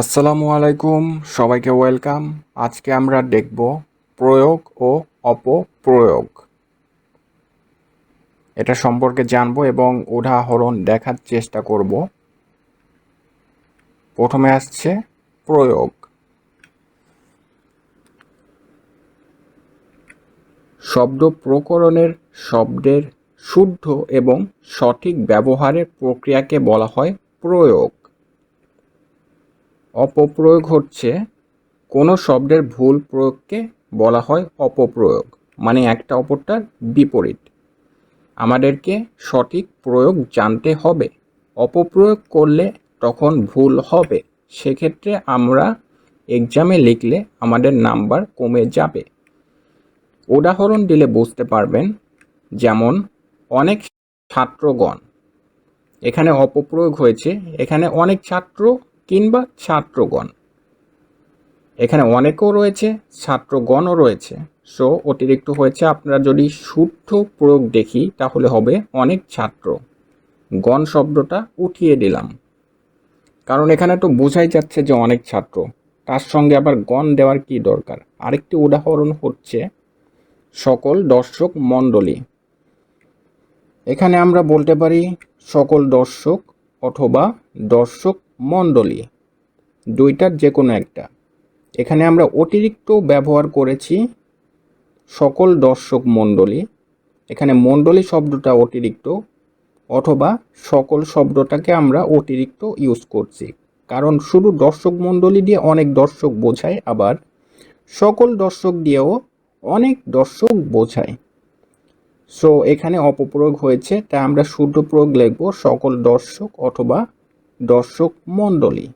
আসসালামু আলাইকুম, সবাইকে ওয়েলকাম। আজকে আমরা দেখব প্রয়োগ ও অপপ্রয়োগ। এটা সম্পর্কে জানব এবং উদাহরণ দেখার চেষ্টা করব। প্রথমে আসছে প্রয়োগ। শব্দ প্রকরণের শব্দের শুদ্ধ এবং সঠিক ব্যবহারের প্রক্রিয়াকে বলা হয় প্রয়োগ। অপপ্রয়োগ হচ্ছে, কোনো শব্দের ভুল প্রয়োগকে বলা হয় অপপ্রয়োগ মানে একটা অপরটার বিপরীত। আমাদেরকে সঠিক প্রয়োগ জানতে হবে। অপপ্রয়োগ করলে তখন ভুল হবে। সেক্ষেত্রে আমরা এক্সামে লিখলে আমাদের নাম্বার কমে যাবে। উদাহরণ দিলে বুঝতে পারবেন, যেমন, অনেক ছাত্রগণ, এখানে অপপ্রয়োগ হয়েছে, এখানে অনেক ছাত্র কিংবা ছাত্রগণ। এখানে অনেকও রয়েছে, ছাত্রগণও রয়েছে। সো অতিরিক্ত হয়েছে, আপনারা যদি শুদ্ধ প্রয়োগ দেখি, তাহলে হবে অনেক ছাত্র। গণ শব্দটা উঠিয়ে দিলাম। কারণ এখানে তো বোঝাই যাচ্ছে যে অনেক ছাত্র। তার সঙ্গে আবার গণ দেওয়ার কি দরকার? আরেকটি উদাহরণ হচ্ছে সকল দর্শক মণ্ডলী। এখানে আমরা বলতে পারি সকল দর্শক অথবা দর্শক মণ্ডলী দুইটার যে কোনো একটা। এখানে আমরা অতিরিক্ত ব্যবহার করেছি সকল দর্শক মণ্ডলী। এখানে মণ্ডলী শব্দটা অতিরিক্ত অথবা সকল শব্দটাকে আমরা অতিরিক্ত ইউজ করছি। কারণ শুধু দর্শক মণ্ডলী দিয়ে অনেক দর্শক বোঝায়, আবার সকল দর্শক দিয়েও অনেক দর্শক বোঝায়। সো এখানে অপপ্রয়োগ হয়েছে, তাই আমরা শুদ্ধ প্রয়োগ লিখব সকল দর্শক অথবা দর্শক মণ্ডলী।